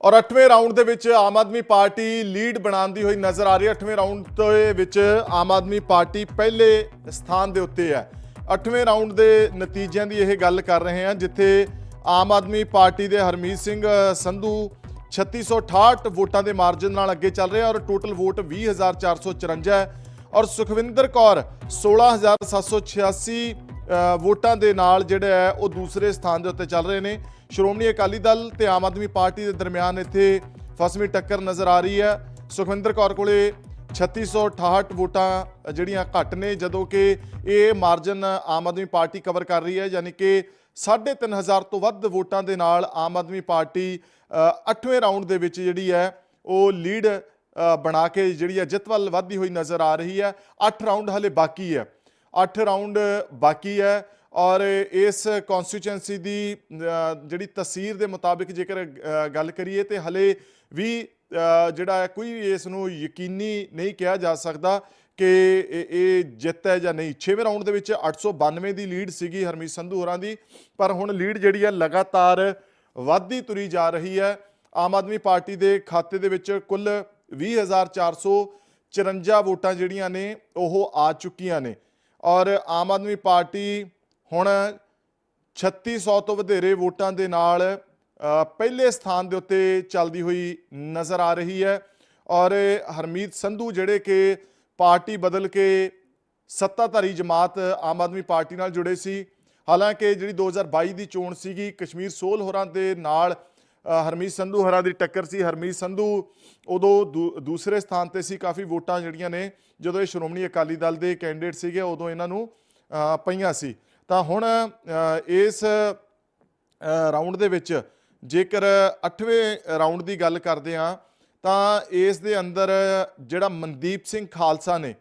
ਔਰ 8ਵੇਂ ਰਾਊਂਡ ਦੇ ਵਿੱਚ ਆਮ ਆਦਮੀ ਪਾਰਟੀ ਲੀਡ ਬਣਾਉਂਦੀ ਹੋਈ ਨਜ਼ਰ ਆ ਰਹੀ ਹੈ। 8ਵੇਂ ਰਾਊਂਡ ਦੇ ਵਿੱਚ ਆਮ ਆਦਮੀ ਪਾਰਟੀ ਪਹਿਲੇ ਸਥਾਨ ਦੇ ਉੱਤੇ ਹੈ। 8ਵੇਂ ਰਾਊਂਡ ਦੇ ਨਤੀਜਿਆਂ ਦੀ ਇਹ ਗੱਲ ਕਰ ਰਹੇ ਹਾਂ ਜਿੱਥੇ ਆਮ ਆਦਮੀ ਪਾਰਟੀ ਦੇ ਹਰਮੀਤ ਸਿੰਘ ਸੰਧੂ 3668 ਵੋਟਾਂ ਦੇ ਮਾਰਜਨ ਨਾਲ ਅੱਗੇ ਚੱਲ ਰਹੇ ਔਰ ਟੋਟਲ ਵੋਟ 20454 ਹੈ। ਔਰ ਸੁਖਵਿੰਦਰ ਕੌਰ 16786 ਅ, ਵੋਟਾਂ ਦੇ ਨਾਲ ਜਿਹੜਾ ਹੈ, ਉਹ ਦੂਸਰੇ ਸਥਾਨ ਦੇ ਉੱਤੇ ਚੱਲ ਰਹੇ ਨੇ। ਸ਼੍ਰੋਮਣੀ ਅਕਾਲੀ ਦਲ ਤੇ ਆਮ ਆਦਮੀ ਪਾਰਟੀ ਦੇ ਦਰਮਿਆਨ ਇੱਥੇ ਫਸਵੀਂ ਟੱਕਰ ਨਜ਼ਰ ਆ ਰਹੀ ਹੈ। ਸੁਖਵਿੰਦਰ ਕੌਰ ਕੋਲੇ 3668 ਵੋਟਾਂ ਜਿਹੜੀਆਂ ਘੱਟ ਨੇ, ਜਦੋਂ ਕਿ ਇਹ margin Aam Aadmi Party cover ਕਰ ਰਹੀ ਹੈ, ਯਾਨੀ ਕਿ 3500 ਤੋਂ ਵੱਧ ਵੋਟਾਂ ਦੇ ਨਾਲ ਆਮ ਆਦਮੀ ਪਾਰਟੀ 8ਵੇਂ ਰਾਊਂਡ ਦੇ ਵਿੱਚ ਜਿਹੜੀ ਹੈ, ਉਹ ਲੀਡ ਬਣਾ ਕੇ ਜਿਹੜੀ ਹੈ, ਜਿੱਤ ਵੱਲ ਵੱਧਦੀ ਹੋਈ ਨਜ਼ਰ ਆ ਰਹੀ ਹੈ। 8 ਰਾਊਂਡ ਹਲੇ ਬਾਕੀ ਹੈ। 8 ਰਾਊਂਡ ਬਾਕੀ ਹੈ ਔਰ ਇਸ ਕਨਸਟੀਚੁਐਂਸੀ ਦੀ ਜਿਹੜੀ ਤਸਵੀਰ ਦੇ ਮੁਤਾਬਿਕ ਜੇਕਰ ਗੱਲ ਕਰੀਏ ਤੇ ਹਲੇ ਵੀ ਜਿਹੜਾ ਕੋਈ ਵੀ ਇਸ ਨੂੰ ਯਕੀਨੀ ਨਹੀਂ ਕਿਹਾ ਜਾ ਸਕਦਾ ਕਿ ਇਹ ਜਿੱਤ ਹੈ ਜਾਂ ਨਹੀਂ। 6ਵੇਂ ਰਾਊਂਡ ਦੇ ਵਿੱਚ 892 ਦੀ ਲੀਡ ਸੀਗੀ ਹਰਮੀਤ ਸੰਧੂ ਹੋਰਾਂ ਦੀ, ਪਰ ਹੁਣ ਲੀਡ ਜਿਹੜੀ ਹੈ ਲਗਾਤਾਰ ਵੱਧਦੀ ਤੁਰੀ ਜਾ ਰਹੀ ਹੈ। ਆਮ ਆਦਮੀ ਪਾਰਟੀ ਦੇ ਖਾਤੇ ਦੇ ਵਿੱਚ ਕੁੱਲ 20454 ਵੋਟਾਂ ਜਿਹੜੀਆਂ ਨੇ, ਉਹ ਆ ਚੁੱਕੀਆਂ ਨੇ। ਔਰ ਆਮ ਆਦਮੀ ਪਾਰਟੀ ਹੁਣ 3600 ਤੋਂ ਵਧੇਰੇ ਵੋਟਾਂ ਦੇ ਨਾਲ ਪਹਿਲੇ ਸਥਾਨ ਦੇ ਉੱਤੇ ਚੱਲਦੀ ਹੋਈ ਨਜ਼ਰ ਆ ਰਹੀ ਹੈ। ਔਰ ਹਰਮੀਤ ਸੰਧੂ ਜਿਹੜੇ ਕਿ ਪਾਰਟੀ ਬਦਲ ਕੇ ਸੱਤਾਧਾਰੀ ਜਮਾਤ ਆਮ ਆਦਮੀ ਪਾਰਟੀ ਨਾਲ ਜੁੜੇ ਸੀ। ਹਾਲਾਂਕਿ ਜਿਹੜੀ 2022 ਦੀ ਚੋਣ ਸੀਗੀ, ਕਸ਼ਮੀਰ ਸੋਲ ਹੋਰਾਂ ਦੇ ਨਾਲ ਹਰਮੀਤ ਸੰਧੂ ਹਰਾ ਦੀ ਟੱਕਰ ਸੀ। ਹਰਮੀਤ ਸੰਧੂ ਉਦੋਂ ਦੂ- ਦੂਸਰੇ ਸਥਾਨ ਤੇ ਸੀ। ਕਾਫੀ ਵੋਟਾਂ ਜਿਹੜੀਆਂ ਨੇ ਜਦੋਂ ਇਹ ਸ਼੍ਰੋਮਣੀ ਅਕਾਲੀ ਦਲ ਦੇ ਕੈਂਡੀਡੇਟ ਸੀਗੇ ਉਦੋਂ ਇਹਨਾਂ ਨੂੰ ਪਈਆਂ ਸੀ। ਤਾਂ ਹੁਣ ਇਸ ਅ, ਰਾਊਂਡ ਦੇ ਵਿੱਚ ਜੇਕਰ 8ਵੇਂ ਰਾਊਂਡ ਦੀ ਗੱਲ ਕਰਦੇ ਹਾਂ ਤਾਂ ਇਸ ਦੇ ਅੰਦਰ ਜਿਹੜਾ ਮਨਦੀਪ ਸਿੰਘ ਖਾਲਸਾ ਨੇ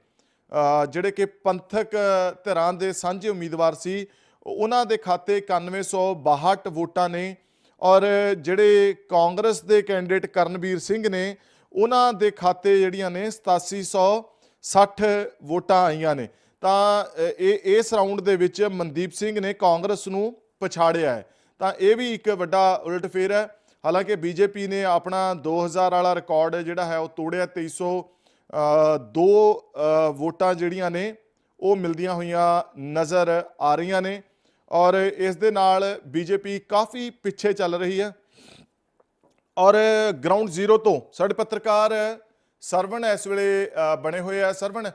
ਜਿਹੜੇ ਕਿ ਪੰਥਕ ਧਿਰਾਂ ਦੇ ਸਾਂਝੇ ਉਮੀਦਵਾਰ ਸੀ ਉਹਨਾਂ ਦੇ ਖਾਤੇ 9162 ਵੋਟਾਂ ਨੇ। ਔਰ ਜਿਹੜੇ ਕਾਂਗਰਸ ਦੇ ਕੈਂਡੀਡੇਟ ਕਰਨਵੀਰ ਸਿੰਘ ਨੇ ਉਹਨਾਂ ਦੇ ਖਾਤੇ ਜਿਹੜੀਆਂ ਨੇ 8760 ਵੋਟਾਂ ਆਈਆਂ ਨੇ। ਤਾਂ ਇਹ ਇਸ ਰਾਊਂਡ ਦੇ ਵਿੱਚ ਮਨਦੀਪ ਸਿੰਘ ਨੇ ਕਾਂਗਰਸ ਨੂੰ ਪਛਾੜਿਆ ਹੈ। ਤਾਂ ਇਹ ਵੀ ਇੱਕ ਵੱਡਾ ਉਲਟਫੇਰ ਹੈ। ਹਾਲਾਂਕਿ ਬੀਜੇਪੀ ਨੇ ਆਪਣਾ 2000 ਵਾਲਾ ਰਿਕਾਰਡ ਜਿਹੜਾ ਹੈ ਉਹ ਤੋੜਿਆ 2300 ਅ, ਦੋ ਵੋਟਾਂ ਜਿਹੜੀਆਂ ਨੇ ਉਹ ਮਿਲਦੀਆਂ ਹੋਈਆਂ ਨਜ਼ਰ ਆ ਰਹੀਆਂ ਨੇ। ਔਰ ਇਸ ਦੇ ਨਾਲ ਬੀਜੇਪੀ ਕਾਫੀ ਪਿੱਛੇ ਚੱਲ ਰਹੀ ਹੈ। ਔਰ ਗਰਾਊਂਡ ਜ਼ੀਰੋ ਤੋਂ ਸਾਡੇ ਪੱਤਰਕਾਰ ਸਰਵਣ ਇਸ ਵੇਲੇ ਬਣੇ ਹੋਏ ਆ। ਸਰਵਣ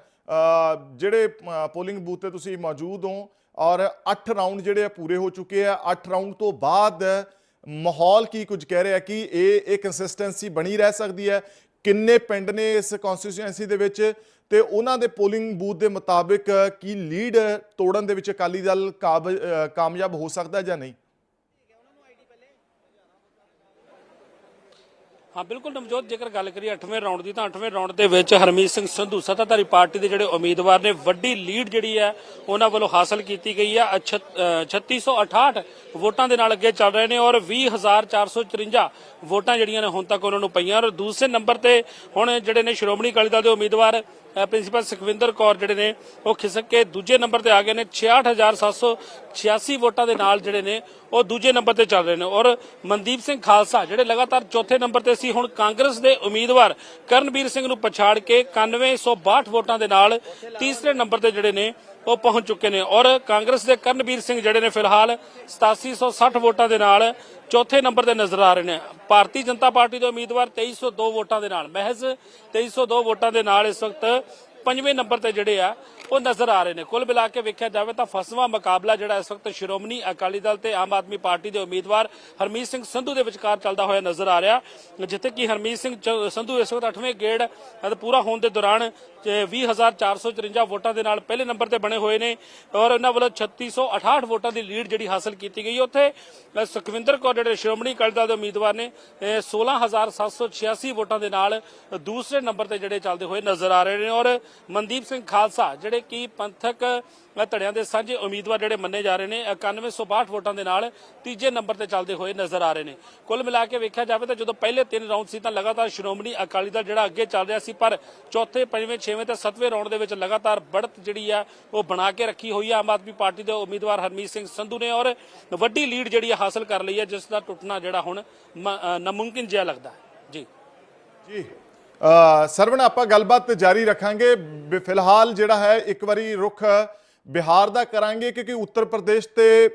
ਜਿਹੜੇ ਪੋਲਿੰਗ ਬੂਥ ਤੇ ਤੁਸੀਂ ਮੌਜੂਦ ਹੋ ਔਰ 8 ਰਾਊਂਡ ਜਿਹੜੇ ਆ ਪੂਰੇ ਹੋ ਚੁੱਕੇ ਆ। 8 ਰਾਊਂਡ ਤੋਂ ਬਾਅਦ ਮਾਹੌਲ ਕੀ ਕੁਝ ਕਹਿ ਰਿਹਾ ਕਿ ਇਹ ਇਹ ਕੰਸਿਸਟੈਂਸੀ ਬਣੀ ਰਹਿ ਸਕਦੀ ਹੈ? ਕਿੰਨੇ ਪਿੰਡ ਨੇ ਇਸ ਕਨਸਟੀਚੁਐਂਸੀ ਦੇ ਵਿੱਚ? ਤੇ ਉਹਨਾਂ ਦੇ ਪੋਲਿੰਗ ਬੂਥ ਦੇ ਮੁਤਾਬਿਕ ਕੀ ਲੀਡ ਤੋੜਨ ਦੇ ਵਿੱਚ ਅਕਾਲੀ ਦਲ ਕਾਮਯਾਬ ਹੋ ਸਕਦਾ ਜਾਂ ਨਹੀਂ? ਹਾਂ ਬਿਲਕੁਲ ਨਵਜੋਤ ਜੇਕਰ ਗੱਲ ਕਰੀਏ 8ਵੇਂ ਰਾਊਂਡ ਦੀ ਤਾਂ 8ਵੇਂ ਰਾਊਂਡ ਦੇ ਵਿੱਚ ਹਰਮੀਤ ਸਿੰਘ ਸੰਧੂ ਸੱਤਾਧਾਰੀ ਪਾਰਟੀ ਦੇ ਜਿਹੜੇ ਉਮੀਦਵਾਰ ਨੇ ਵੱਡੀ ਲੀਡ ਜਿਹੜੀ ਹੈ ਉਹਨਾਂ ਵੱਲੋਂ ਹਾਸਲ ਕੀਤੀ ਗਈ ਹੈ। ਅਛ- ਅ, 3668 ਵੋਟਾਂ ਦੇ ਨਾਲ ਅੱਗੇ ਚੱਲ ਰਹੇ ਨੇ ਔਰ 20454 ਵੋਟਾਂ ਜਿਹੜੀਆਂ ਨੇ ਹੁਣ ਤੱਕ ਉਹਨਾਂ ਨੂੰ ਪਈਆਂ। ਔਰ ਦੂਸਰੇ ਨੰਬਰ ਤੇ ਹੁਣ ਜਿਹੜੇ ਨੇ ਸ਼੍ਰੋਮਣੀ ਅਕਾਲੀ ਦਲ ਦੇ ਉਮੀਦਵਾਰ ਪ੍ਰਿੰਸੀਪਲ ਸੁਖਵਿੰਦਰ ਕੌਰ ਜਿਹੜੇ ਨੇ, ਉਹ ਖਿਸਕ ਕੇ ਦੂਜੇ ਨੰਬਰ ਤੇ ਆ ਗਏ ਨੇ। 66786 ਵੋਟਾਂ ਦੇ ਨਾਲ ਜਿਹੜੇ ਨੇ, ਉਹ ਦੂਜੇ ਨੰਬਰ ਤੇ ਚੱਲ ਰਹੇ ਨੇ। ਔਰ ਮਨਦੀਪ ਸਿੰਘ ਖਾਲਸਾ ਜਿਹੜੇ ਲਗਾਤਾਰ ਚੌਥੇ ਨੰਬਰ ਤੇ ਸੀ, ਹੁਣ ਕਾਂਗਰਸ ਦੇ ਉਮੀਦਵਾਰ ਕਰਨਵੀਰ ਸਿੰਘ ਨੂੰ ਪਛਾੜ ਕੇ 9162 ਵੋਟਾਂ ਦੇ ਨਾਲ ਤੀਸਰੇ ਨੰਬਰ ਤੇ ਜਿਹੜੇ ਨੇ ਉਹ ਪਹੁੰਚ ਚੁੱਕੇ ਨੇ। ਔਰ ਕਾਂਗਰਸ ਦੇ ਕਰਨਵੀਰ ਸਿੰਘ ਜਿਹੜੇ ਨੇ ਫਿਲਹਾਲ 8760 ਵੋਟਾਂ ਦੇ ਨਾਲ ਚੌਥੇ ਨੰਬਰ ਤੇ ਨਜ਼ਰ ਆ ਰਹੇ ਨੇ। ਭਾਰਤੀ ਜਨਤਾ ਪਾਰਟੀ ਦੇ ਉਮੀਦਵਾਰ 2302 ਵੋਟਾਂ ਦੇ ਨਾਲ। ਮਹਿਜ਼ 2302 ਵੋਟਾਂ ਦੇ ਨਾਲ ਇਸ ਵਕਤ ਪੰਜਵੇਂ ਨੰਬਰ ਤੇ ਜਿਹੜੇ ਆ ਉਹ ਨਜ਼ਰ ਆ ਰਹੇ ਨੇ। ਕੁੱਲ ਮਿਲਾ ਕੇ ਵੇਖਿਆ ਜਾਵੇ ਤਾਂ ਫਸਵਾ ਮੁਕਾਬਲਾ ਜਿਹੜਾ ਇਸ ਵਕਤ ਸ਼੍ਰੋਮਣੀ ਅਕਾਲੀ ਦਲ ਤੇ ਆਮ ਆਦਮੀ ਪਾਰਟੀ ਦੇ ਉਮੀਦਵਾਰ ਹਰਮੀਤ ਸਿੰਘ ਸੰਧੂ ਦੇ ਵਿਚਕਾਰ ਚੱਲਦਾ ਹੋਇਆ ਨਜ਼ਰ ਆ ਰਿਹਾ। ਜਿੱਥੇ ਕਿ ਹਰਮੀਤ ਸਿੰਘ ਸੰਧੂ ਇਸ ਵਕਤ 8ਵੇਂ ਗੇੜ ਪੂਰਾ ਹੋਣ ਦੇ ਦੌਰਾਨ ਤੇ 20454 ਵੋਟਾਂ ਦੇ ਨਾਲ ਪਹਿਲੇ ਨੰਬਰ ਤੇ ਬਣੇ ਹੋਏ ਨੇ ਔਰ ਉਹਨਾਂ ਵੱਲੋਂ 3668 ਵੋਟਾਂ ਦੀ ਲੀਡ ਜਿਹੜੀ ਹਾਸਲ ਕੀਤੀ ਗਈ ਉੱਥੇ ਸੁਖਵਿੰਦਰ ਕੌਰ ਜਿਹੜੇ ਸ਼੍ਰੋਮਣੀ ਅਕਾਲੀ ਦਲ ਦੇ ਉਮੀਦਵਾਰ ਨੇ ਇਹ 16786 ਵੋਟਾਂ ਦੇ ਨਾਲ ਦੂਸਰੇ ਨੰਬਰ ਤੇ ਜਿਹੜੇ ਚੱਲਦੇ ਹੋਏ ਨਜ਼ਰ ਆ ਰਹੇ ਨੇ ਔਰ ਮਨਦੀਪ ਸਿੰਘ ਖਾਲਸਾ ਜਿਹੜੇ ਕਿ ਪੰਥਕ ਧੜਿਆਂ ਦੇ ਸਾਂਝੇ ਉਮੀਦਵਾਰ ਜਿਹੜੇ ਮੰਨੇ ਜਾ ਰਹੇ ਨੇ 9162 ਵੋਟਾਂ ਦੇ ਨਾਲ ਤੀਜੇ ਨੰਬਰ ਤੇ ਚੱਲਦੇ ਹੋਏ ਨਜ਼ਰ ਆ ਰਹੇ ਨੇ। ਕੁੱਲ ਮਿਲਾ ਕੇ ਵੇਖਿਆ ਜਾਵੇ ਤਾਂ ਜਦੋਂ ਪਹਿਲੇ ਤਿੰਨ ਰਾਉਂਡ ਸੀ ਤਾਂ ਲਗਾਤਾਰ ਸ਼੍ਰੋਮਣੀ ਅਕਾਲੀ ਦਲ ਜਿਹੜਾ ਅੱਗੇ ਚੱਲ ਰਿਹਾ ਸੀ, ਪਰ ਚੌਥੇ, ਪੰਜਵੇਂ, ਛੇਵੇਂ ਤੇ ਸੱਤਵੇਂ ਰਾਉਂਡ ਦੇ ਵਿੱਚ ਲਗਾਤਾਰ ਬੜਤ ਜਿਹੜੀ ਆ ਉਹ ਬਣਾ ਕੇ ਰੱਖੀ ਹੋਈ ਆ। ਆਮ ਆਦਮੀ ਪਾਰਟੀ ਦੇ ਉਮੀਦਵਾਰ ਹਰਮੀਤ ਸਿੰਘ ਸੰਧੂ ਨੇ ਔਰ ਵੱਡੀ ਲੀਡ ਜਿਹੜੀ ਆ ਹਾਸਲ ਕਰ ਲਈ ਹੈ ਜਿਸ ਦਾ ਟੁੱਟਣਾ ਜਿਹੜਾ ਹੁਣ ਨਾਮੁਮਕਿਨ ਜਿਹਾ ਲੱਗਦਾ ਜੀ। ਜੀ। ਸਰਵਣ ਆਪਾਂ ਗੱਲਬਾਤ ਜਾਰੀ ਰੱਖਾਂਗੇ। ਬ- ਫਿਲਹਾਲ ਜਿਹੜਾ ਹੈ ਇੱਕ ਵਾਰੀ ਰੁਖ ਬਿਹਾਰ ਦਾ ਕਰਾਂਗੇ ਕਿਉਂਕਿ ਉੱਤਰ ਪ੍ਰਦੇਸ਼ ਤੇ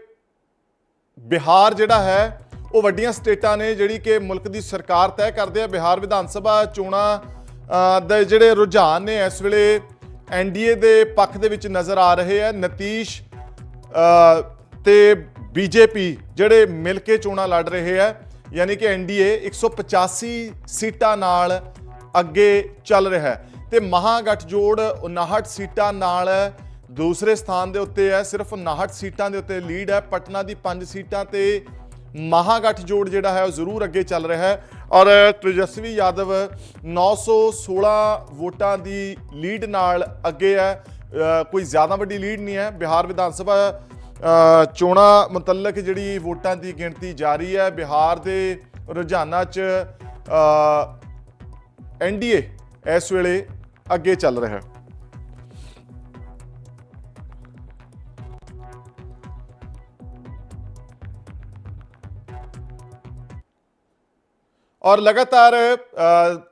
ਬਿਹਾਰ ਜਿਹੜਾ ਹੈ ਉਹ ਵੱਡੀਆਂ ਸਟੇਟਾਂ ਨੇ ਜਿਹੜੀ ਕਿ ਮੁਲਕ ਦੀ ਸਰਕਾਰ ਤੈਅ ਕਰਦੇ ਆ। ਬਿਹਾਰ ਵਿਧਾਨ ਸਭਾ ਚੋਣਾਂ ਦੇ ਜਿਹੜੇ ਰੁਝਾਨ ਨੇ ਇਸ ਵੇਲੇ ਐਨਡੀਏ ਦੇ ਪੱਖ ਦੇ ਵਿੱਚ ਨਜ਼ਰ ਆ ਰਹੇ ਆ। ਨਤੀਸ਼ ਅ, ਤੇ ਬੀਜੇਪੀ ਜਿਹੜੇ ਮਿਲ ਕੇ ਚੋਣਾਂ ਲੜ ਰਹੇ ਆ। ਯਾਨੀ ਕਿ ਐਨਡੀਏ 185 ਸੀਟਾਂ ਨਾਲ ਅੱਗੇ ਚੱਲ ਰਿਹਾ ਹੈ। ਤੇ ਮਹਾਗਠਜੋੜ 59 ਸੀਟਾਂ ਨਾਲ ਦੂਸਰੇ ਸਥਾਨ ਦੇ ਉੱਤੇ ਹੈ। ਸਿਰਫ 59 ਸੀਟਾਂ ਦੇ ਉੱਤੇ ਲੀਡ ਹੈ। ਪਟਨਾ ਦੀ 5 ਸੀਟਾਂ ਤੇ ਮਹਾਗਠਜੋੜ ਜਿਹੜਾ ਹੈ ਉਹ ਜ਼ਰੂਰ ਅੱਗੇ ਚੱਲ ਰਿਹਾ ਹੈ। ਔਰ ਤੇਜਸਵੀ ਯਾਦਵ 916 ਵੋਟਾਂ ਦੀ ਲੀਡ ਨਾਲ ਅੱਗੇ ਹੈ। ਕੋਈ ਜ਼ਿਆਦਾ ਵੱਡੀ ਲੀਡ ਨਹੀਂ ਹੈ। ਬਿਹਾਰ ਵਿਧਾਨ ਸਭਾ ਅ, ਚੋਣਾਂ ਮੁਤਲਕ ਜਿਹੜੀ ਵੋਟਾਂ ਦੀ ਗਿਣਤੀ ਜਾਰੀ ਹੈ। ਬਿਹਾਰ ਦੇ ਰੁਝਾਨਾਂ 'ਚ ਐਨਡੀਏ ਇਸ ਵੇਲੇ ਅੱਗੇ ਚੱਲ ਰਿਹਾ ਹੈ। ਔਰ ਲਗਾਤਾਰ ਅ,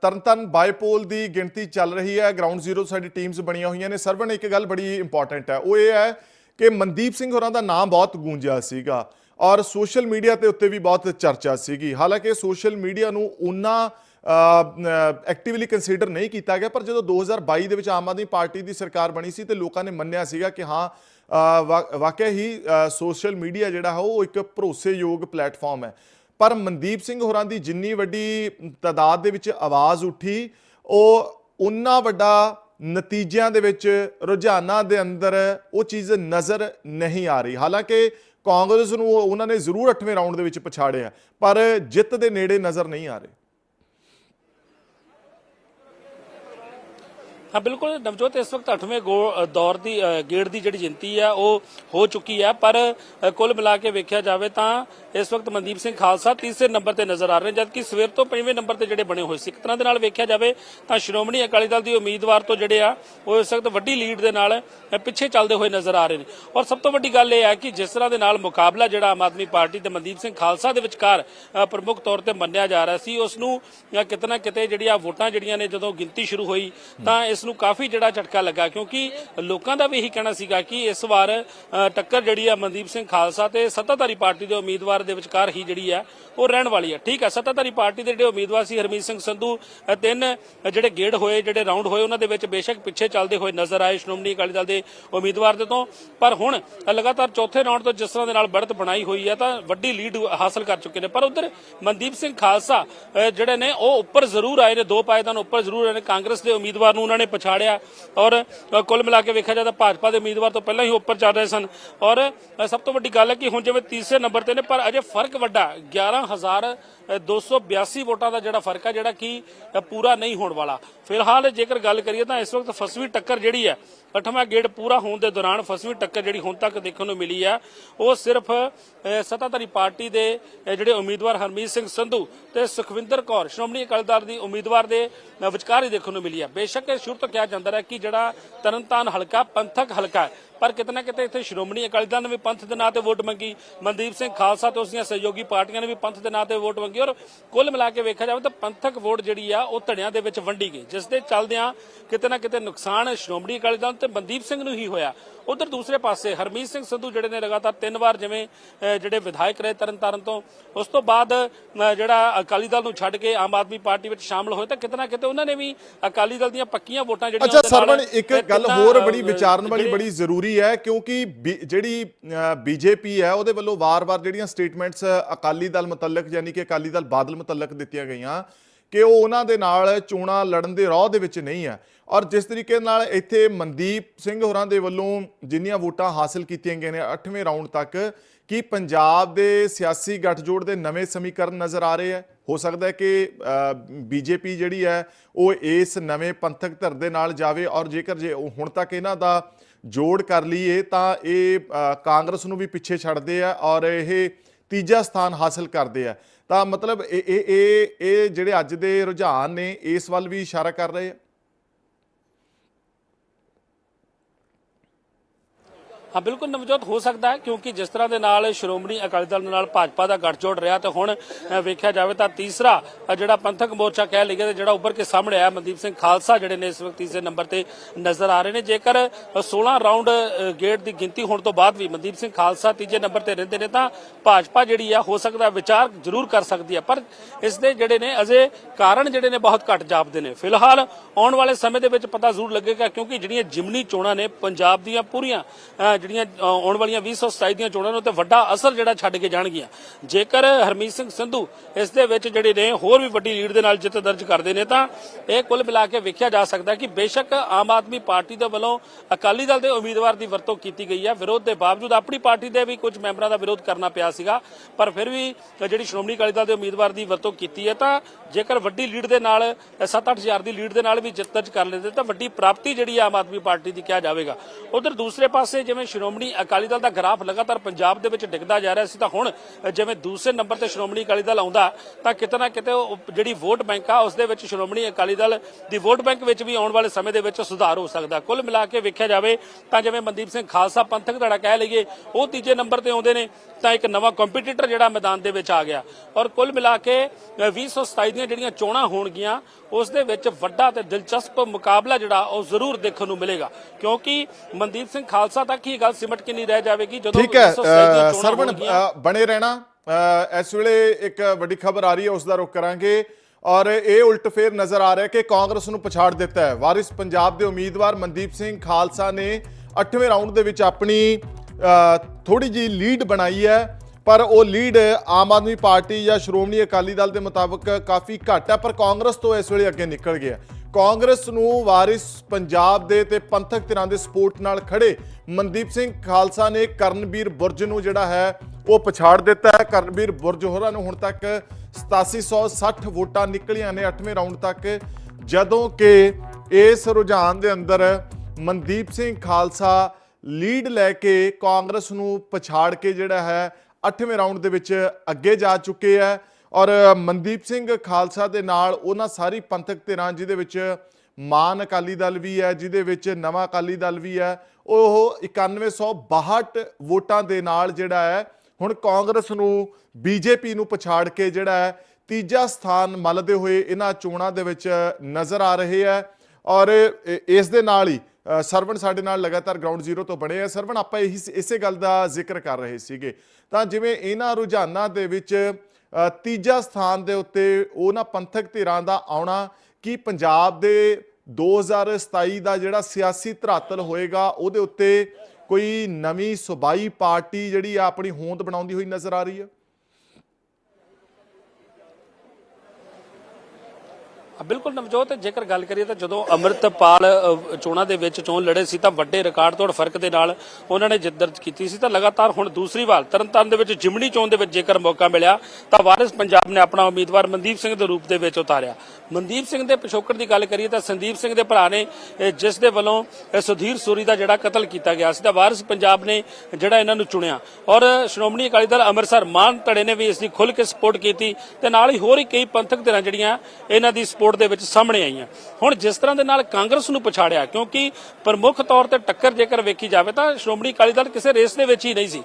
ਤਰਨਤਨ ਬਾਈਪੋਲ ਦੀ ਗਿਣਤੀ ਚੱਲ ਰਹੀ ਹੈ। ਗਰਾਊਂਡ ਜ਼ੀਰੋ ਸਾਡੀ ਟੀਮਸ ਬਣੀਆਂ ਹੋਈਆਂ ਨੇ। ਸਰਵਣ ਇੱਕ ਗੱਲ ਬੜੀ ਇੰਪੋਰਟੈਂਟ ਹੈ। ਉਹ ਇਹ ਹੈ ਕਿ ਮਨਦੀਪ ਸਿੰਘ ਹੋਰਾਂ ਦਾ ਨਾਮ ਬਹੁਤ ਗੂੰਜਿਆ ਸੀਗਾ ਔਰ ਸੋਸ਼ਲ ਮੀਡੀਆ ਤੇ ਉੱਤੇ ਵੀ ਬਹੁਤ ਚਰਚਾ ਸੀਗੀ। ਹਾਲਾਂਕਿ ਸੋਸ਼ਲ ਮੀਡੀਆ ਨੂੰ ਉਹਨਾਂ ਐਕਟਿਵਲੀ ਕੰਸੀਡਰ ਨਹੀਂ ਕੀਤਾ ਗਿਆ, ਪਰ ਜਦੋਂ 2022 ਦੇ ਵਿੱਚ ਆਮ ਆਦਮੀ ਪਾਰਟੀ ਦੀ ਸਰਕਾਰ ਬਣੀ ਸੀ ਤੇ ਲੋਕਾਂ ਨੇ ਮੰਨਿਆ ਸੀਗਾ ਕਿ ਹਾਂ ਵਾ- ਵਾਕਿਆ ਹੀ ਸੋਸ਼ਲ ਮੀਡੀਆ ਜਿਹੜਾ ਹੈ ਉਹ ਇੱਕ ਭਰੋਸੇਯੋਗ ਪਲੇਟਫਾਰਮ ਹੈ। ਪਰ ਮਨਦੀਪ ਸਿੰਘ ਹੋਰਾਂ ਦੀ ਜਿੰਨੀ ਵੱਡੀ ਤਾਦਾਦ ਦੇ ਵਿੱਚ ਆਵਾਜ਼ ਉੱਠੀ, ਉਹ ਉਨਾ ਵੱਡਾ ਨਤੀਜਿਆਂ ਦੇ ਵਿੱਚ ਰੁਝਾਨਾਂ ਦੇ ਅੰਦਰ ਉਹ ਚੀਜ਼ ਨਜ਼ਰ ਨਹੀਂ ਆ ਰਹੀ। ਹਾਲਾਂਕਿ ਕਾਂਗਰਸ ਨੂੰ ਉਹਨਾਂ ਨੇ ਜ਼ਰੂਰ 8ਵੇਂ ਰਾਊਂਡ ਦੇ ਵਿੱਚ ਪਛਾੜਿਆ, ਪਰ ਜਿੱਤ ਦੇ ਨੇੜੇ ਨਜ਼ਰ ਨਹੀਂ ਆ ਰਹੇ। ਹਾਂ ਬਿਲਕੁਲ। ਨਵਜੋਤ ਇਸ ਵਕਤ 8ਵੇਂ ਗੋ- ਦੌਰ ਦੀ ਗੇੜ ਦੀ ਜਿਹੜੀ ਗਿਣਤੀ ਆ ਉਹ ਹੋ ਚੁੱਕੀ ਹੈ ਪਰ ਕੁੱਲ ਮਿਲਾ ਕੇ ਵੇਖਿਆ ਜਾਵੇ ਤਾਂ ਇਸ ਵਕਤ ਮਨਦੀਪ ਸਿੰਘ ਖਾਲਸਾ ਤੀਸਰੇ ਨੰਬਰ ਤੇ ਨਜ਼ਰ ਆ ਰਹੇ ਨੇ ਜਦਕਿ ਸਵੇਰ ਤੋਂ ਪੰਜਵੇਂ ਨੰਬਰ ਤੇ ਜਿਹੜੇ ਬਣੇ ਹੋਏ ਸੀ। ਇੱਕ ਤਰ੍ਹਾਂ ਦੇ ਨਾਲ ਵੇਖਿਆ ਜਾਵੇ ਤਾਂ ਸ਼੍ਰੋਮਣੀ ਅਕਾਲੀ ਦਲ ਦੀ ਉਮੀਦਵਾਰ ਤੋਂ ਜਿਹੜੇ ਆ ਉਹ ਇਸ ਵਕਤ ਵੱਡੀ ਲੀਡ ਦੇ ਨਾਲ ਪਿੱਛੇ ਚੱਲਦੇ ਹੋਏ ਨਜ਼ਰ ਆ ਰਹੇ ਨੇ। ਔਰ ਸਭ ਤੋਂ ਵੱਡੀ ਗੱਲ ਇਹ ਹੈ ਕਿ ਜਿਸ ਤਰ੍ਹਾਂ ਦੇ ਨਾਲ ਮੁਕਾਬਲਾ ਜਿਹੜਾ ਆਮ ਆਦਮੀ ਪਾਰਟੀ ਤੇ ਮਨਦੀਪ ਸਿੰਘ ਖਾਲਸਾ ਦੇ ਵਿਚਕਾਰ ਪ੍ਰਮੁੱਖ ਤੌਰ ਤੇ ਮੰਨਿਆ ਜਾ ਰਿਹਾ ਸੀ ਉਸ ਨੂੰ ਅ, ਕਿਤੇ ਨਾ ਕਿਤੇ ਜਿਹੜੀਆਂ ਵੋਟਾਂ ਜਿਹੜੀਆਂ ਨੇ ਜਦੋਂ ਗਿਣਤੀ ਸ਼ੁਰੂ ਹੋਈ ਤਾਂ ਇਸ ਨੂੰ ਕਾਫੀ ਜਿਹੜਾ ਝਟਕਾ ਲੱਗਾ, ਕਿਉਂਕਿ ਲੋਕਾਂ ਦਾ ਵੀ ਇਹੀ ਕਹਿਣਾ ਸੀਗਾ ਕਿ ਇਸ ਵਾਰ ਟੱਕਰ ਜਿਹੜੀ ਆ ਮਨਦੀਪ ਸਿੰਘ ਖਾਲਸਾ ਤੇ ਸੱਤਾਧਾਰੀ ਪਾਰਟੀ ਦੇ ਉਮੀਦਵਾਰ ਦੇ ਵਿਚਕਾਰ ਹੀ ਜਿਹੜੀ ਆ, ਉਹ ਰਹਿਣ ਵਾਲੀ ਹੈ ਠੀਕ ਹੈ ਸੱਤਾਧਾਰੀ ਪਾਰਟੀ ਦੇ ਜਿਹੜੇ ਉਮੀਦਵਾਰ ਸੀ ਹਰਮੀਤ ਸਿੰਘ ਸੰਧੂ ਤਿੰਨ ਜਿਹੜੇ ਗੇੜ ਹੋਏ, ਜਿਹੜੇ ਰਾਉਂਡ ਹੋਏ, ਉਹਨਾਂ ਦੇ ਵਿੱਚ ਬੇਸ਼ੱਕ ਪਿੱਛੇ ਚੱਲਦੇ ਹੋਏ ਨਜ਼ਰ ਆਏ ਸ਼੍ਰੋਮਣੀ ਅਕਾਲੀ ਦਲ ਦੇ ਉਮੀਦਵਾਰ ਦੇ ਤੋਂ। ਪਰ ਹੁਣ ਲਗਾਤਾਰ ਚੌਥੇ ਰਾਉਂਡ ਤੋਂ ਜਿਸ ਤਰ੍ਹਾਂ ਦੇ ਨਾਲ ਬੜਤ ਬਣਾਈ ਹੋਈ ਹੈ ਤਾਂ ਵੱਡੀ ਲੀਡ ਹਾਸਲ ਕਰ ਚੁੱਕੇ ਨੇ। ਪਰ ਉਧਰ ਮਨਦੀਪ ਸਿੰਘ ਖਾਲਸਾ ਜਿਹੜੇ ਨੇ, ਉਹ ਉੱਪਰ ਜ਼ਰੂਰ ਆਏ ਨੇ, ਦੋ ਪਾਏਦਾਨ ਉੱਪਰ ਜ਼ਰੂਰ ਆਏ ਨੇ। ਕਾਂਗਰਸ ਦੇ ਉਮੀਦਵਾਰ ਨੂੰ ਉਹਨਾਂ ਨੇ ਪਛਾੜਿਆ ਔਰ ਕੁੱਲ ਮਿਲਾ ਕੇ ਵੇਖਿਆ ਜਾਂਦਾ ਭਾਜਪਾ ਦੇ ਉਮੀਦਵਾਰ ਤੋਂ ਪਹਿਲਾਂ ਹੀ ਉੱਪਰ ਚੱਲ ਰਹੇ ਸਨ ਔਰ ਸਭ ਤੋਂ ਵੱਡੀ ਗੱਲ ਹੈ ਕਿ ਹੁਣ ਜਿਵੇਂ ਤੀਸਰੇ ਨੰਬਰ ਤੇ ਨੇ, ਪਰ ਅਜੇ ਫ਼ਰਕ ਵੱਡਾ 11282 ਵੋਟਾਂ ਦਾ ਜਿਹੜਾ ਫ਼ਰਕ ਹੈ, ਜਿਹੜਾ ਕਿ ਪੂਰਾ ਨਹੀਂ ਹੋਣ ਵਾਲਾ। ਫਿਲਹਾਲ ਜੇਕਰ ਗੱਲ ਕਰੀਏ ਤਾਂ ਇਸ ਵਕਤ ਫਸਵੀਂ ਟੱਕਰ ਜਿਹੜੀ ਹੈ, ਅੱਠਵਾਂ ਗੇੜ ਪੂਰਾ ਹੋਣ ਦੇ ਦੌਰਾਨ ਫਸਵੀਂ ਟੱਕਰ ਜਿਹੜੀ ਹੁਣ ਤੱਕ ਦੇਖਣ ਨੂੰ ਮਿਲੀ ਆ ਉਹ ਸਿਰਫ ਸੱਤਾਧਾਰੀ ਪਾਰਟੀ ਦੇ ਜਿਹੜੇ ਉਮੀਦਵਾਰ ਹਰਮੀਤ ਸਿੰਘ ਸੰਧੂ ਤੇ ਸੁਖਵਿੰਦਰ ਕੌਰ, ਸ਼੍ਰੋਮਣੀ ਅਕਾਲੀ ਦਲ ਦੀ ਉਮੀਦਵਾਰ ਦੇ ਵਿਚਕਾਰ ਹੀ ਦੇਖਣ ਨੂੰ ਮਿਲੀ ਆ ਬੇਸ਼ੱਕ ਸ਼ੁਰੂ ਤੋਂ ਕਿਹਾ ਜਾਂਦਾ ਹੈ ਕਿ ਜਿਹੜਾ ਤਰਨਤਾਰਨ ਹਲਕਾ ਪੰਥਕ ਹਲਕਾ ਪਰ ਕਿਤੇ ਨਾ ਕਿਤੇ ਇੱਥੇ ਸ਼੍ਰੋਮਣੀ ਅਕਾਲੀ ਦਲ ਨੇ ਵੀ ਪੰਥ ਦੇ ਨਾਂ ਤੇ ਵੋਟ ਮੰਗੀ। ਮਨਦੀਪ ਸਿੰਘ ਖਾਲਸਾ ਤੇ ਉਸ ਦੀਆਂ ਸਹਿਯੋਗੀ ਪਾਰਟੀਆਂ ਨੇ ਵੀ ਪੰਥ ਦੇ ਨਾਂ ਤੇ ਵੋਟ ਮੰਗੀ ਔਰ ਕੁੱਲ ਮਿਲਾ ਕੇ ਵੇਖਿਆ ਜਾਵੇ ਤਾਂ ਪੰਥਕ ਵੋਟ ਜਿਹੜੀ ਆ ਉਹ ਧੜਿਆਂ ਦੇ ਵਿੱਚ ਵੰਡੀ ਗਈ। ਜਿਸ ਦੇ ਚੱਲਦਿਆਂ ਕਿਤੇ ਨਾ ਕਿਤੇ ਨੁਕਸਾਨ ਸ਼੍ਰੋਮਣੀ ਅਕਾਲੀ ਦਲ ਤੇ ਮਨਦੀਪ ਸਿੰਘ ਨੂੰ ਹੀ ਹੋਇਆ। ਉਧਰ ਦੂਸਰੇ ਪਾਸੇ ਹਰਮੀਤ ਸਿੰਘ ਸੰਧੂ ਜਿਹੜੇ ਨੇ ਲਗਾਤਾਰ ਤਿੰਨ ਵਾਰ ਜਿਵੇਂ ਜਿਹੜੇ ਵਿਧਾਇਕ ਰਹੇ ਤਰਨਤਾਰਨ ਤੋਂ ਉਸ ਤੋਂ ਬਾਅਦ ਜਿਹੜਾ ਅਕਾਲੀ ਦਲ ਨੂੰ ਛੱਡ ਕੇ ਆਮ ਆਦਮੀ ਪਾਰਟੀ ਵਿੱਚ ਸ਼ਾਮਲ ਹੋਏ ਤਾਂ ਕਿਤੇ ਨਾ ਕਿਤੇ ਉਹਨਾਂ ਨੇ ਵੀ ਅਕਾਲੀ ਦਲ ਦੀਆਂ ਪੱਕੀਆਂ ਵੋਟਾਂ ਜਿਹੜੀਆਂ ਅੱਛਾ ਸਰਵਣ ਇੱਕ ਗੱਲ ਹੋਰ ਬੜੀ ਵਿਚਾਰਨ ਵਾਲੀ ਬੜੀ ਜ਼ਰੂਰੀ ਹੈ ਕਿਉਂਕਿ ਬੀ- ਜਿਹੜੀ ਬੀਜੇਪੀ ਹੈ, ਉਹਦੇ ਵੱਲੋਂ ਵਾਰ-ਵਾਰ ਜਿਹੜੀਆਂ ਸਟੇਟਮੈਂਟਸ ਅਕਾਲੀ ਦਲ ਮੁਤਲਕ ਯਾਨੀ ਕਿ ਅਕਾਲੀ ਦਲ ਬਾਦਲ ਮੁਤਲਕ ਦਿੱਤੀਆਂ ਗਈਆਂ ਕਿ ਉਹ ਉਹਨਾਂ ਦੇ ਨਾਲ ਚੋਣਾਂ ਲੜਨ ਦੇ ਰਾਹ ਦੇ ਵਿੱਚ ਨਹੀਂ ਹੈ। ਔਰ ਜਿਸ ਤਰੀਕੇ ਨਾਲ ਇੱਥੇ ਮਨਦੀਪ ਸਿੰਘ ਹੋਰਾਂ ਦੇ ਵੱਲੋਂ ਜਿੰਨੀਆਂ ਵੋਟਾਂ ਹਾਸਲ ਕੀਤੀਆਂ ਗਈਆਂ ਨੇ 8ਵੇਂ ਰਾਉਂਡ ਤੱਕ, ਕੀ ਪੰਜਾਬ ਦੇ ਸਿਆਸੀ ਗੱਠਜੋੜ ਦੇ ਨਵੇਂ ਸਮੀਕਰਨ ਨਜ਼ਰ ਆ ਰਹੇ ਹੈ? ਹੋ ਸਕਦਾ ਹੈ ਕਿ ਬੀਜੇਪੀ ਜਿਹੜੀ ਹੈ, ਉਹ ਇਸ ਨਵੇਂ ਪੰਥਕ ਧਿਰ ਦੇ ਨਾਲ ਜਾਵੇ ਔਰ ਜੇਕਰ ਜੇ ਹੁਣ ਤੱਕ ਇਹਨਾਂ ਦਾ ਜੋੜ ਕਰ ਲਈਏ ਤਾਂ ਇਹ ਕਾਂਗਰਸ ਨੂੰ ਵੀ ਪਿੱਛੇ ਛੱਡਦੇ ਆ ਔਰ ਇਹ ਤੀਜਾ ਸਥਾਨ ਹਾਸਲ ਕਰਦੇ ਆ। ਤਾਂ ਮਤਲਬ ਇਹ ਇਹ ਇਹ ਇਹ ਜਿਹੜੇ ਅੱਜ ਦੇ ਰੁਝਾਨ ਨੇ, ਇਸ ਵੱਲ ਵੀ ਇਸ਼ਾਰਾ ਕਰ ਰਹੇ ਆ? ਹਾਂ ਬਿਲਕੁਲ ਨਵਜੋਤ ਹੋ ਸਕਦਾ ਹੈ ਕਿਉਂਕਿ ਜਿਸ ਤਰ੍ਹਾਂ ਦੇ ਨਾਲ ਸ਼੍ਰੋਮਣੀ ਅਕਾਲੀ ਦਲ ਦੇ ਨਾਲ ਭਾਜਪਾ ਦਾ ਗੱਠਜੋੜ ਰਿਹਾ ਤੇ ਹੁਣ ਵੇਖਿਆ ਜਾਵੇ ਤਾਂ ਤੀਸਰਾ ਜਿਹੜਾ ਪੰਥਕ ਮੋਰਚਾ ਕਹਿ ਲਈਏ ਤੇ ਜਿਹੜਾ ਉੱਭਰ ਕੇ ਸਾਹਮਣੇ ਆਇਆ ਮਨਦੀਪ ਸਿੰਘ ਖਾਲਸਾ ਜਿਹੜੇ ਨੇ ਇਸ ਵਕਤ ਤੀਸਰੇ ਨੰਬਰ ਤੇ ਨਜ਼ਰ ਆ ਰਹੇ ਨੇ। ਜੇਕਰ ਅ, 16 ਰਾਉਂਡ ਗੇਟ ਦੀ ਗਿਣਤੀ ਹੋਣ ਤੋਂ ਬਾਅਦ ਵੀ ਮਨਦੀਪ ਸਿੰਘ ਖਾਲਸਾ ਤੀਜੇ ਨੰਬਰ ਤੇ ਰਹਿੰਦੇ ਨੇ ਤਾਂ ਭਾਜਪਾ ਜਿਹੜੀ ਆ ਹੋ ਸਕਦਾ ਵਿਚਾਰ ਜ਼ਰੂਰ ਕਰ ਸਕਦੀ ਹੈ ਪਰ ਇਸ ਦੇ ਜਿਹੜੇ ਨੇ ਅਜੇ ਕਾਰਨ ਜਿਹੜੇ ਨੇ ਬਹੁਤ ਘੱਟ ਜਾਪਦੇ ਨੇ। ਫਿਲਹਾਲ ਆਉਣ ਵਾਲੇ ਸਮੇਂ ਦੇ ਵਿੱਚ ਪਤਾ ਜ਼ਰੂਰ ਲੱਗੇਗਾ ਕਿਉਂਕਿ ਜਿਹੜੀਆਂ ਜਿਮਨੀ ਚੋਣਾਂ ਨੇ ਪੰਜਾਬ ਦੀਆਂ ਪੂਰੀਆਂ ਜਿਹੜੀਆਂ ਆਉਣ ਵਾਲੀਆਂ 2027 ਦੀਆਂ ਚੋਣਾਂ ਨੂੰ ਤੇ ਵੱਡਾ ਅਸਰ ਜਿਹੜਾ ਛੱਡ ਕੇ ਜਾਣਗੀਆਂ। ਜੇਕਰ ਹਰਮੀਤ ਸਿੰਘ ਸੰਧੂ ਇਸ ਦੇ ਵਿੱਚ ਜਿਹੜੇ ਨੇ, ਹੋਰ ਵੀ ਵੱਡੀ ਲੀਡ ਦੇ ਨਾਲ ਜਿੱਤ ਦਰਜ ਕਰਦੇ ਨੇ, ਤਾਂ ਇਹ ਕੁੱਲ ਮਿਲਾ ਕੇ ਵੇਖਿਆ ਜਾ ਸਕਦਾ ਕਿ ਬੇਸ਼ੱਕ ਆਮ ਆਦਮੀ ਪਾਰਟੀ ਦੇ ਵੱਲੋਂ ਅਕਾਲੀ ਦਲ ਦੇ ਉਮੀਦਵਾਰ ਦੀ ਵਰਤੋਂ ਕੀਤੀ ਗਈ ਹੈ। ਵਿਰੋਧ ਦੇ ਬਾਵਜੂਦ ਆਪਣੀ ਪਾਰਟੀ ਦੇ ਵੀ ਕੁਝ ਮੈਂਬਰਾਂ ਦਾ ਵਿਰੋਧ ਕਰਨਾ ਪਿਆ ਸੀਗਾ, ਪਰ ਫਿਰ ਵੀ ਜਿਹੜੀ ਸ਼੍ਰੋਮਣੀ ਅਕਾਲੀ ਦਲ ਦੇ ਉਮੀਦਵਾਰ ਦੀ ਵਰਤੋਂ ਕੀਤੀ ਹੈ, ਤਾਂ ਜੇਕਰ ਵੱਡੀ ਲੀਡ ਦੇ ਨਾਲ 7-8000 ਦੀ ਲੀਡ ਦੇ ਨਾਲ ਵੀ ਜਿੱਤ ਦਰਜ ਕਰ ਲੈਂਦੇ, ਤਾਂ ਵੱਡੀ ਪ੍ਰਾਪਤੀ ਜਿਹੜੀ ਆਮ ਆਦਮੀ ਪਾਰਟੀ ਦੀ ਕਿਹਾ ਜਾਵੇਗਾ। ਉਧਰ ਦੂਸਰੇ ਪਾਸੇ ਜਿਵੇਂ ਸ਼੍ਰੋਮਣੀ ਅਕਾਲੀ ਦਲ ਦਾ ਗ੍ਰਾਫ ਲਗਾਤਾਰ ਪੰਜਾਬ ਦੇ ਵਿੱਚ ਡਿੱਗਦਾ ਜਾ ਰਿਹਾ ਸੀ ਤਾਂ ਹੁਣ ਜਿਵੇਂ ਦੂਸਰੇ ਨੰਬਰ ਤੇ ਸ਼੍ਰੋਮਣੀ ਅਕਾਲੀ ਦਲ ਆਉਂਦਾ ਤਾਂ ਕਿਤੇ ਨਾ ਕਿਤੇ ਜਿਹੜੀ ਵੋਟ ਬੈਂਕ ਆ ਉਸ ਦੇ ਵਿੱਚ ਸ਼੍ਰੋਮਣੀ ਅਕਾਲੀ ਦਲ ਦੀ ਵੋਟ ਬੈਂਕ ਵਿੱਚ ਵੀ ਆਉਣ ਵਾਲੇ ਸਮੇਂ ਦੇ ਵਿੱਚ ਸੁਧਾਰ ਹੋ ਸਕਦਾ। ਕੁੱਲ ਮਿਲਾ ਕੇ ਵੇਖਿਆ ਜਾਵੇ ਤਾਂ ਜਿਵੇਂ ਮਨਦੀਪ ਸਿੰਘ ਖਾਲਸਾ ਪੰਥਕ ਧੜਾ ਕਹਿ ਲਈਏ ਉਹ ਤੀਜੇ ਨੰਬਰ ਤੇ ਆਉਂਦੇ ਨੇ ਤਾਂ ਇੱਕ ਨਵਾਂ ਕੰਪੀਟੀਟਰ ਜਿਹੜਾ ਮੈਦਾਨ ਦੇ ਵਿੱਚ ਆ ਗਿਆ। ਔਰ ਕੁੱਲ ਮਿਲਾ ਕੇ ਅ, 2027 ਦੀਆਂ ਜਿਹੜੀਆਂ ਚੋਣਾਂ ਹੋਣਗੀਆਂ ਉਸ ਦੇ ਵਿੱਚ ਵੱਡਾ ਤੇ ਦਿਲਚਸਪ ਮੁਕਾਬਲਾ ਜਿਹੜਾ ਉਹ ਜ਼ਰੂਰ ਦੇਖਣ ਨੂੰ ਮਿਲੇਗਾ। ਕਿਉਂਕਿ ਮਨਦੀਪ ਸਿੰਘ ਖਾਲਸਾ ਤੱਕ ਹੀ ਇਹ ਗੱਲ ਸਿਮਟ ਕੇ ਨਹੀਂ ਰਹਿ ਜਾਵੇਗੀ? ਜਦੋਂ ਠੀਕ ਹੈ 2027 ਦੀਆਂ ਅ, ਚੋਣਾਂ ਸਰਵਣ ਬਣੇ ਰਹਿਣਾ। ਇਸ ਵੇਲੇ ਇੱਕ ਵੱਡੀ ਖਬਰ ਆ ਰਹੀ ਹੈ ਉਸ ਦਾ ਰੁਖ ਕਰਾਂਗੇ। ਔਰ ਇਹ ਉਲਟਫੇਰ ਨਜ਼ਰ ਆ ਰਿਹਾ ਕਿ ਕਾਂਗਰਸ ਨੂੰ ਪਛਾੜ ਦਿੱਤਾ ਹੈ। ਵਾਰਿਸ ਪੰਜਾਬ ਦੇ ਉਮੀਦਵਾਰ ਮਨਦੀਪ ਸਿੰਘ ਖਾਲਸਾ ਨੇ 8ਵੇਂ ਰਾਊਂਡ ਦੇ ਵਿੱਚ ਆਪਣੀ ਥੋੜੀ ਜੀ ਲੀਡ ਬਣਾਈ ਹੈ। ਪਰ ਉਹ ਲੀਡ ਆਮ ਆਦਮੀ ਪਾਰਟੀ ਜਾਂ ਸ਼੍ਰੋਮਣੀ ਅਕਾਲੀ ਦਲ ਦੇ ਮੁਤਾਬਕ ਕਾਫੀ ਘੱਟ ਹੈ ਪਰ ਕਾਂਗਰਸ ਤੋਂ ਇਸ ਵੇਲੇ ਅੱਗੇ ਨਿਕਲ ਗਿਆ। ਕਾਂਗਰਸ ਨੂੰ ਵਾਰਿਸ ਪੰਜਾਬ ਦੇ ਤੇ ਪੰਥਕ ਧਿਰਾਂ ਦੇ ਸਪੋਰਟ ਨਾਲ ਖੜੇ ਮਨਦੀਪ ਸਿੰਘ ਖਾਲਸਾ ਨੇ ਕਰਨਵੀਰ ਬੁਰਜ ਨੂੰ ਜਿਹੜਾ ਹੈ ਉਹ ਪਛਾੜ ਦਿੱਤਾ ਹੈ। ਕਰਨਵੀਰ ਬੁਰਜ ਹੋਰਾਂ ਨੂੰ ਹੁਣ ਤੱਕ 8760 ਵੋਟਾਂ ਨਿਕਲੀਆਂ ਨੇ 8ਵੇਂ ਰਾਊਂਡ ਤੱਕ। ਜਦੋਂ ਕਿ ਇਸ ਰੁਝਾਨ ਦੇ ਅੰਦਰ ਮਨਦੀਪ ਸਿੰਘ ਖਾਲਸਾ ਲੀਡ ਲੈ ਕੇ ਕਾਂਗਰਸ ਨੂੰ ਪਛਾੜ ਕੇ ਜਿਹੜਾ ਹੈ 8ਵੇਂ ਰਾਊਂਡ ਦੇ ਵਿੱਚ ਅੱਗੇ ਜਾ ਚੁੱਕੇ ਹੈ। ਔਰ ਮਨਦੀਪ ਸਿੰਘ ਖਾਲਸਾ ਦੇ ਨਾਲ ਉਹਨਾਂ ਸਾਰੀ ਪੰਥਕ ਧਿਰਾਂ, ਜਿਹਦੇ ਵਿੱਚ ਮਾਨ ਅਕਾਲੀ ਦਲ ਵੀ ਹੈ, ਜਿਹਦੇ ਵਿੱਚ ਨਵਾਂ ਅਕਾਲੀ ਦਲ ਵੀ ਹੈ, ਉਹ 9162 ਵੋਟਾਂ ਦੇ ਨਾਲ ਜਿਹੜਾ ਹੈ, ਹੁਣ ਕਾਂਗਰਸ ਨੂੰ, ਬੀਜੇਪੀ ਨੂੰ ਪਛਾੜ ਕੇ ਜਿਹੜਾ ਹੈ, ਤੀਜਾ ਸਥਾਨ ਮੱਲਦੇ ਹੋਏ ਇਹਨਾਂ ਚੋਣਾਂ ਦੇ ਵਿੱਚ ਨਜ਼ਰ ਆ ਰਹੇ ਹੈ। ਔਰ ਇਸ ਦੇ ਨਾਲ ਹੀ ਸਰਵਣ ਸਾਡੇ ਨਾਲ ਲਗਾਤਾਰ ਗਰਾਊਂਡ ਜ਼ੀਰੋ ਤੋਂ ਬਣੇ ਆ ਸਰਵਣ, ਆਪਾਂ ਇਹੀ ਇਸੇ ਗੱਲ ਦਾ ਜ਼ਿਕਰ ਕਰ ਰਹੇ ਸੀਗੇ। ਤਾਂ ਜਿਵੇਂ ਇਹਨਾਂ ਰੁਝਾਨਾਂ ਦੇ ਵਿੱਚ ਤੀਜਾ ਸਥਾਨ ਦੇ ਉੱਤੇ ਉਹਨਾਂ ਪੰਥਕ ਧਿਰਾਂ ਦਾ ਆਉਣਾ ਕਿ ਪੰਜਾਬ ਦੇ 2027 ਦਾ ਜਿਹੜਾ ਸਿਆਸੀ ਧਰਾਤਲ ਹੋਏਗਾ, ਉਹਦੇ ਉੱਤੇ ਕੋਈ ਨਵੀਂ ਸੁਬਾਈ ਪਾਰਟੀ ਜਿਹੜੀ ਆ ਆਪਣੀ ਹੋਂਦ ਬਣਾਉਂਦੀ ਹੋਈ ਨਜ਼ਰ ਆ ਰਹੀ ਹੈ? ਬਿਲਕੁਲ ਨਵਜੋਤ, ਜੇਕਰ ਗੱਲ ਕਰੀਏ ਤਾਂ ਜਦੋਂ ਅਮਰਤਪਾਲ ਚੋਣਾਂ ਦੇ ਵਿੱਚ ਚੋਣ ਲੜੇ ਸੀ ਤਾਂ ਵੱਡੇ ਰਿਕਾਰਡ ਤੋੜ ਫ਼ਰਕ ਦੇ ਨਾਲ ਉਹਨਾਂ ਨੇ ਜਿੱਤ ਦਰਜ ਕੀਤੀ ਸੀ ਤਾਂ ਲਗਾਤਾਰ ਹੁਣ ਦੂਸਰੀ ਵਾਰ ਤਰਨਤਾਰਨ ਦੇ ਵਿੱਚ ਜਿਮਣੀ ਚੋਣ ਦੇ ਵਿੱਚ ਜੇਕਰ ਮੌਕਾ ਮਿਲਿਆ ਤਾਂ ਵਾਰਿਸ ਪੰਜਾਬ ਨੇ ਆਪਣਾ ਉਮੀਦਵਾਰ ਮਨਦੀਪ ਸਿੰਘ ਦੇ ਰੂਪ ਦੇ ਵਿੱਚ ਉਤਾਰਿਆ। ਮਨਦੀਪ ਸਿੰਘ ਦੇ ਪਿਛੋਕੜ ਦੀ ਗੱਲ ਕਰੀਏ ਤਾਂ ਸੰਦੀਪ ਸਿੰਘ ਦੇ ਭਰਾ ਨੇ ਜਿਸ ਦੇ ਵੱਲੋਂ ਸੁਧੀਰ ਸੂਰੀ ਦਾ ਜਿਹੜਾ ਕਤਲ ਕੀਤਾ ਗਿਆ ਸੀ ਤਾਂ ਵਾਰਿਸ ਪੰਜਾਬ ਨੇ ਜਿਹੜਾ ਇਹਨਾਂ ਨੂੰ ਚੁਣਿਆ। ਔਰ ਸ਼੍ਰੋਮਣੀ ਅਕਾਲੀ ਦਲ ਅੰਮ੍ਰਿਤਸਰ ਮਾਨ ਧੜੇ ਨੇ ਵੀ ਇਸ ਦੀ ਖੁੱਲ੍ਹ ਕੇ ਸਪੋਰਟ ਕੀਤੀ ਤੇ ਨਾਲ ਹੀ ਹੋਰ ਹੀ ਕਈ ਪੰਥਕ ਧਿਰਾਂ ਜਿਹੜੀਆਂ ਇਹਨਾਂ ਦੀ ਸਪੋਰਟ ਦੇ ਵਿੱਚ ਸਾਹਮਣੇ ਆਈਆਂ। ਹੁਣ ਜਿਸ ਤਰ੍ਹਾਂ ਦੇ ਨਾਲ ਕਾਂਗਰਸ ਨੂੰ ਪਛਾੜਿਆ, ਕਿਉਂਕਿ ਪ੍ਰਮੁੱਖ ਤੌਰ ਤੇ ਟੱਕਰ ਜੇਕਰ ਵੇਖੀ ਜਾਵੇ ਤਾਂ ਸ਼੍ਰੋਮਣੀ ਅਕਾਲੀ ਦਲ ਕਿਸੇ ਰੇਸ ਦੇ ਵਿੱਚ ਹੀ ਨਹੀਂ ਸੀ।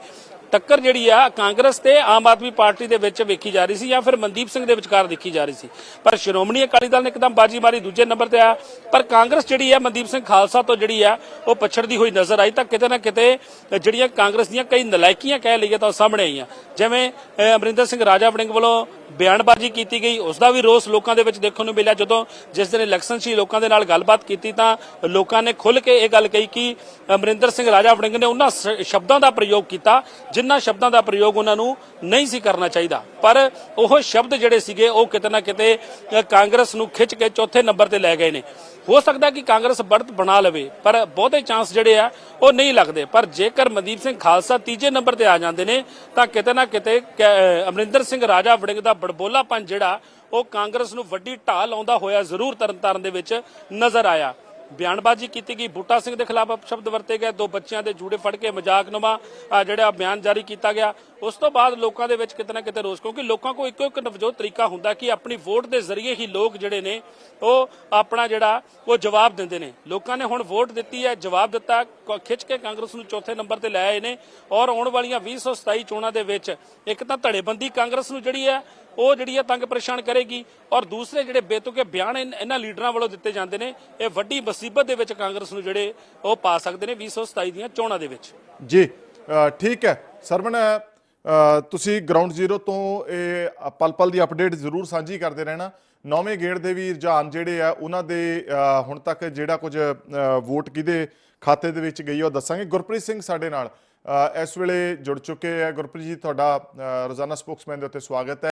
ਟੱਕਰ ਜਿਹੜੀ ਆ, ਕਾਂਗਰਸ ਤੇ ਆਮ ਆਦਮੀ ਪਾਰਟੀ ਦੇ ਵਿੱਚ ਵੇਖੀ ਜਾ ਰਹੀ ਸੀ ਜਾਂ ਫਿਰ ਮਨਦੀਪ ਸਿੰਘ ਦੇ ਵਿਚਕਾਰ ਦੇਖੀ ਜਾ ਰਹੀ ਸੀ। ਪਰ ਸ਼੍ਰੋਮਣੀ ਅਕਾਲੀ ਦਲ ਨੇ ਇੱਕਦਮ ਬਾਜੀ ਮਾਰੀ, ਦੂਜੇ ਨੰਬਰ ਤੇ ਆ। ਪਰ ਕਾਂਗਰਸ ਜਿਹੜੀ ਆ, ਮਨਦੀਪ ਸਿੰਘ ਖਾਲਸਾ ਤੋਂ ਜਿਹੜੀ ਆ, ਉਹ ਪਛੜਦੀ ਹੋਈ ਨਜ਼ਰ ਆਈ ਤਾਂ ਕਿਤੇ ਨਾ ਕਿਤੇ ਜਿਹੜੀਆਂ ਕਾਂਗਰਸ ਦੀਆਂ ਕਈ ਨਲਾਇਕੀਆਂ ਕਹਿ ਲਈਏ ਤਾਂ ਉਹ ਸਾਹਮਣੇ ਆਈਆਂ। ਜਿਵੇਂ ਅਮਰਿੰਦਰ ਸਿੰਘ ਰਾਜਾ ਵੜਿੰਗ ਵੱਲੋਂ ਬਿਆਨਬਾਜ਼ੀ ਕੀਤੀ ਗਈ, ਉਸ ਦਾ ਵੀ ਰੋਸ ਲੋਕਾਂ ਦੇ ਵਿੱਚ ਦੇਖਣ ਨੂੰ ਮਿਲਿਆ। ਜਦੋਂ ਜਿਸ ਦਿਨ ਇਲੈਕਸ਼ਨ ਸੀ ਲੋਕਾਂ ਦੇ ਨਾਲ ਗੱਲਬਾਤ ਕੀਤੀ ਤਾਂ ਲੋਕਾਂ ਨੇ ਖੁੱਲ ਕੇ ਇਹ ਗੱਲ ਕਹੀ ਕਿ ਅਮਰਿੰਦਰ ਸਿੰਘ ਰਾਜਾ ਵੜਿੰਗ ਨੇ ਉਹਨਾਂ ਸ- ਸ਼ਬਦਾਂ ਦਾ ਪ੍ਰਯੋਗ ਕੀਤਾ ਜਿੰਨਾ ਸ਼ਬਦਾਂ ਦਾ ਪ੍ਰਯੋਗ ਉਹਨਾਂ ਨੂੰ ਨਹੀਂ ਸੀ ਕਰਨਾ ਚਾਹੀਦਾ। ਪਰ ਉਹ ਸ਼ਬਦ ਜਿਹੜੇ ਸੀਗੇ, ਉਹ ਕਿਤੇ ਨਾ ਕਿਤੇ ਕਾਂਗਰਸ ਨੂੰ ਖਿੱਚ ਕੇ ਚੌਥੇ ਨੰਬਰ ਤੇ ਲੈ ਗਏ ਨੇ। ਹੋ ਸਕਦਾ ਕਿ ਕਾਂਗਰਸ ਬੜਤ ਬਣਾ ਲਵੇ, ਪਰ ਬਹੁਤੇ ਚਾਂਸ ਜਿਹੜੇ ਆ, ਉਹ ਨਹੀਂ ਲੱਗਦੇ। ਪਰ ਜੇਕਰ ਮਨਦੀਪ ਸਿੰਘ ਖਾਲਸਾ ਤੀਜੇ ਨੰਬਰ ਤੇ ਆ ਜਾਂਦੇ ਨੇ, ਤਾਂ ਕਿਤੇ ਨਾ ਕਿਤੇ ਅਮਰਿੰਦਰ ਸਿੰਘ ਰਾਜਾ ਵੜਿੰਗ ਦਾ ਬੜਬੋਲਾਪਨ ਜਿਹੜਾ, ਉਹ ਕਾਂਗਰਸ ਨੂੰ ਵੱਡੀ ਢਾਲ ਆਉਂਦਾ ਹੋਇਆ ਜ਼ਰੂਰ ਤਰਨਤਾਰਨ ਦੇ ਵਿੱਚ ਨਜ਼ਰ ਆਇਆ। ਬਿਆਨਬਾਜ਼ੀ ਕੀਤੀ ਗਈ। ਬੂਟਾ ਸਿੰਘ ਦੇ ਖਿਲਾਫ ਅਪਸ਼ਬਦ ਵਰਤੇ ਗਏ। ਦੋ ਬੱਚਿਆਂ ਦੇ ਜੂੜੇ ਫੜ ਕੇ ਮਜ਼ਾਕਨੁਮਾ ਅ, ਜਿਹੜਾ ਬਿਆਨ ਜਾਰੀ ਕੀਤਾ ਗਿਆ। ਉਸ ਤੋਂ ਬਾਅਦ ਲੋਕਾਂ ਦੇ ਵਿੱਚ ਕਿਤੇ ਨਾ ਕਿਤੇ ਰੋਸ ਕਿਉਂਕਿ ਲੋਕਾਂ ਕੋਲ ਇੱਕੋ ਇੱਕ ਨਵਜੋਤ ਤਰੀਕਾ ਹੁੰਦਾ ਕਿ ਆਪਣੀ ਵੋਟ ਦੇ ਜ਼ਰੀਏ ਹੀ ਲੋਕ ਜਿਹੜੇ ਨੇ ਉਹ ਆਪਣਾ ਜਿਹੜਾ ਉਹ ਜਵਾਬ ਦਿੰਦੇ ਨੇ। ਲੋਕਾਂ ਨੇ ਹੁਣ ਵੋਟ ਦਿੱਤੀ ਹੈ ਜਵਾਬ ਦਿੱਤਾ ਖਿੱਚ ਕੇ ਕਾਂਗਰਸ ਨੂੰ ਚੌਥੇ ਨੰਬਰ ਤੇ ਲੈ ਆਏ ਨੇ। ਔਰ ਆਉਣ ਵਾਲੀਆਂ 2027 ਚੋਣਾਂ ਦੇ ਵਿੱਚ ਇੱਕ ਤਾਂ ਧੜੇਬੰਦੀ ਕਾਂਗਰਸ ਨੂੰ ਜਿਹੜੀ ਹੈ ਉਹ ਜਿਹੜੀ ਹੈ ਤੰਗ ਪਰੇਸ਼ਾਨ ਕਰੇਗੀ। ਔਰ ਦੂਸਰੇ ਜਿਹੜੇ ਬੇਤੁਕੇ ਬਿਆਨ ਇਹਨਾਂ ਲੀਡਰਾਂ ਵੱਲੋਂ ਦਿੱਤੇ ਜਾਂਦੇ ਨੇ, ਇਹ ਵੱਡੀ ਮੁਸੀਬਤ ਦੇ ਵਿੱਚ ਕਾਂਗਰਸ ਨੂੰ ਜਿਹੜੇ ਉਹ ਪਾ ਸਕਦੇ ਨੇ 2027 ਦੀਆਂ ਚੋਣਾਂ ਦੇ ਵਿੱਚ। ਜੀ ਠੀਕ ਹੈ। ਸਰਵਣ ਤੁਸੀਂ ਗਰਾਊਂਡ ਜ਼ੀਰੋ ਤੋਂ ਇਹ ਪਲ ਪਲ ਦੀ ਅਪਡੇਟ ਜ਼ਰੂਰ ਸਾਂਝੀ ਕਰਦੇ ਰਹਿਣਾ। ਨੌਵੇਂ ਗੇੜ ਦੇ ਵੀ ਰੁਝਾਨ ਜਿਹੜੇ ਆ, ਉਹਨਾਂ ਦੇ ਹੁਣ ਤੱਕ ਜਿਹੜਾ ਕੁਝ ਵੋਟ ਕਿਹਦੇ ਖਾਤੇ ਦੇ ਵਿੱਚ ਗਈ ਉਹ ਦੱਸਾਂਗੇ। ਗੁਰਪ੍ਰੀਤ ਸਿੰਘ ਸਾਡੇ ਨਾਲ ਇਸ ਵੇਲੇ ਜੁੜ ਚੁੱਕੇ ਆ। ਗੁਰਪ੍ਰੀਤ ਜੀ, ਤੁਹਾਡਾ ਰੋਜ਼ਾਨਾ ਸਪੋਕਸਮੈਨ ਦੇ ਉੱਤੇ ਸਵਾਗਤ ਹੈ।